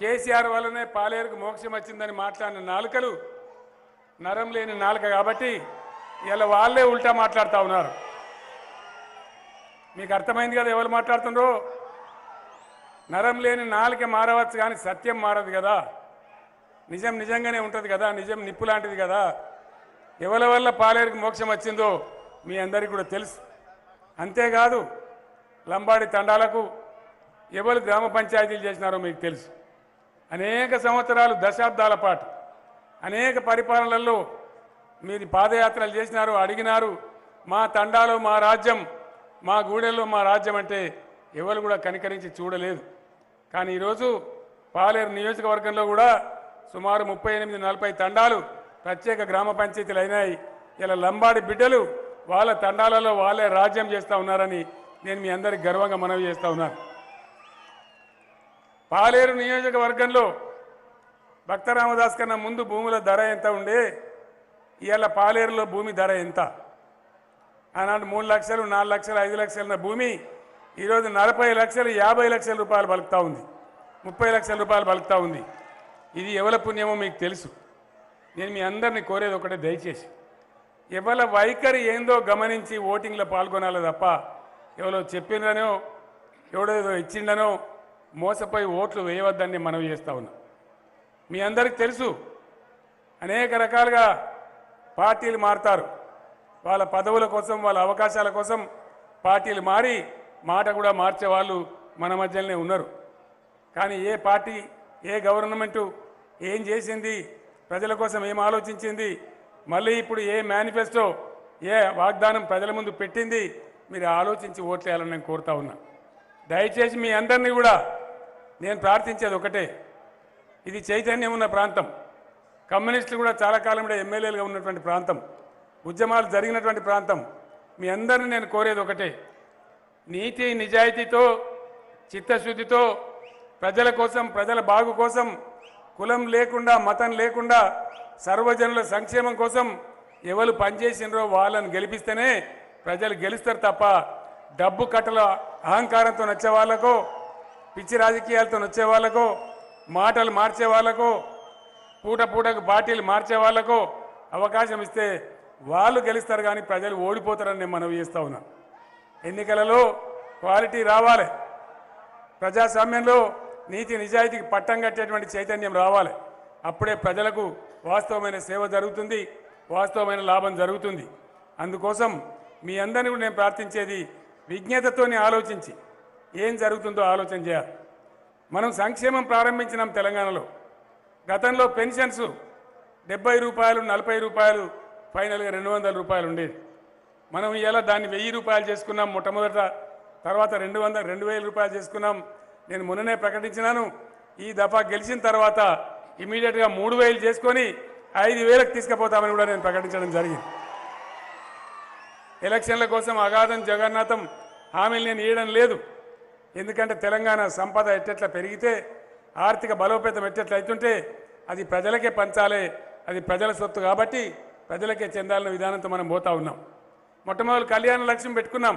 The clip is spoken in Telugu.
కేసీఆర్ వల్లనే పాలేరుకు మోక్షం వచ్చిందని మాట్లాడిన నాలుకలు నరం లేని నాలుక కాబట్టి ఇలా వాళ్ళే ఉల్టా మాట్లాడుతూ ఉన్నారు. మీకు అర్థమైంది కదా ఎవరు మాట్లాడుతుండ్రో? నరం లేని నాలుక మారవచ్చు కానీ సత్యం మారదు కదా. నిజం నిజంగానే ఉంటుంది కదా నిజం నిప్పు లాంటిది కదా. ఎవరి వల్ల పాలేరుకు మోక్షం వచ్చిందో మీ అందరికీ కూడా తెలుసు. అంతేకాదు లంబాడి తండాలకు ఎవరు గ్రామ పంచాయతీలు చేసినారో మీకు తెలుసు. అనేక సంవత్సరాలు దశాబ్దాల పాటు అనేక పరిపాలనలలో మీరు పాదయాత్రలు చేసినారు అడిగినారు. మా తండాలో మా రాజ్యం మా గూడెల్లో మా రాజ్యం అంటే ఎవరు కూడా కనికరించి చూడలేదు. కానీ ఈరోజు పాలేరు నియోజకవర్గంలో కూడా సుమారు ముప్పై ఎనిమిది నలభై తండాలు ప్రత్యేక గ్రామ పంచాయతీలు అయినాయి. ఇలా లంబాడి బిడ్డలు వాళ్ళ తండాలలో వాళ్ళే రాజ్యం చేస్తూ ఉన్నారని నేను మీ అందరికి గర్వంగా మనవి చేస్తూ ఉన్నాను. పాలేరు నియోజకవర్గంలో భక్తరామదాస్ కన్నా ముందు భూముల ధర ఎంత ఉండే? ఇవాళ పాలేరులో భూమి ధర ఎంత? ఆనాడు మూడు లక్షలు నాలుగు లక్షలు ఐదు లక్షల భూమి ఈరోజు నలభై లక్షలు యాభై లక్షల రూపాయలు బలుకుతా ఉంది. ముప్పై లక్షల రూపాయలు బలుకుతా ఉంది. ఇది ఎవల పుణ్యమో మీకు తెలుసు. నేను మీ అందరిని కోరేది ఒకటే దయచేసి. ఎవల వైఖరి ఏందో గమనించి ఓటింగ్లో పాల్గొనాలి తప్ప ఎవరో చెప్పిండనో ఎవడేదో ఇచ్చిండనో మోసపోయి ఓట్లు వేయవద్దని మనవి చేస్తా ఉన్నా. మీ అందరికి తెలుసు అనేక రకాలుగా పార్టీలు మారుతారు. వాళ్ళ పదవుల కోసం వాళ్ళ అవకాశాల కోసం పార్టీలు మారి మాట కూడా మార్చే వాళ్ళు మన మధ్యలోనే ఉన్నారు. కానీ ఏ పార్టీ ఏ గవర్నమెంటు ఏం చేసింది ప్రజల కోసం ఏం ఆలోచించింది మళ్ళీ ఇప్పుడు ఏ మేనిఫెస్టో ఏ వాగ్దానం ప్రజల ముందు పెట్టింది మీరు ఆలోచించి ఓట్లేయాలని నేను కోరుతా ఉన్నా. దయచేసి మీ అందరినీ కూడా నేను ప్రార్థించేది ఒకటే. ఇది చైతన్యం ఉన్న ప్రాంతం. కమ్యూనిస్టులు కూడా చాలా కాలం కూడా ఎమ్మెల్యేలుగా ఉన్నటువంటి ప్రాంతం. ఉద్యమాలు జరిగినటువంటి ప్రాంతం. మీ అందరిని నేను కోరేది ఒకటే. నీతి నిజాయితీతో చిత్తశుద్ధితో ప్రజల కోసం ప్రజల బాగు కోసం కులం లేకుండా మతం లేకుండా సర్వజనుల సంక్షేమం కోసం ఎవరు పనిచేసినరో వాళ్ళని గెలిపిస్తేనే ప్రజలు గెలుస్తారు తప్ప డబ్బు కట్టల అహంకారంతో నచ్చే వాళ్ళకో పిచ్చి రాజకీయాలతో వచ్చే వాళ్ళకో మాటలు మార్చే వాళ్ళకో పూట పూటకు పార్టీలు మార్చే వాళ్ళకో అవకాశం ఇస్తే వాళ్ళు గెలుస్తారు కానీ ప్రజలు ఓడిపోతారని నేను మనవి చేస్తూ ఉన్నా. ఎన్నికలలో క్వాలిటీ రావాలి. ప్రజాస్వామ్యంలో నీతి నిజాయితీకి పట్టం కట్టేటువంటి చైతన్యం రావాలి. అప్పుడే ప్రజలకు వాస్తవమైన సేవ జరుగుతుంది వాస్తవమైన లాభం జరుగుతుంది. అందుకోసం మీ అందరిని కూడా నేను ప్రార్థించేది విజ్ఞతతోనే ఆలోచించి ఏం జరుగుతుందో ఆలోచన చేయాలి మనం సంక్షేమం ప్రారంభించినాం తెలంగాణలో. గతంలో పెన్షన్స్ డెబ్బై రూపాయలు నలభై రూపాయలు ఫైనల్గా రెండు వందల రూపాయలు ఉండేది. మనం ఇలా దాన్ని వెయ్యి రూపాయలు చేసుకున్నాం మొట్టమొదట తర్వాత రెండు వందల రెండు వేల రూపాయలు చేసుకున్నాం. నేను మొన్ననే ప్రకటించినాను. ఈ దఫా గెలిచిన తర్వాత ఇమీడియట్గా మూడు వేలు చేసుకొని ఐదు వేలకు తీసుకుపోతామని కూడా నేను ప్రకటించడం జరిగింది. ఎలక్షన్ల కోసం అగాధం జగన్నాథం హామీలు నేను ఇవ్వడం లేదు. ఎందుకంటే తెలంగాణ సంపద ఎట్టెట్లా పెరిగితే ఆర్థిక బలోపేతం ఎట్టెట్లా అవుతుంటే అది ప్రజలకే పంచాలి అది ప్రజల సొత్తు కాబట్టి ప్రజలకే చెందాలన్న విధానంతో మనం పోతా ఉన్నాం. మొట్టమొదటి కళ్యాణ లక్ష్యం పెట్టుకున్నాం.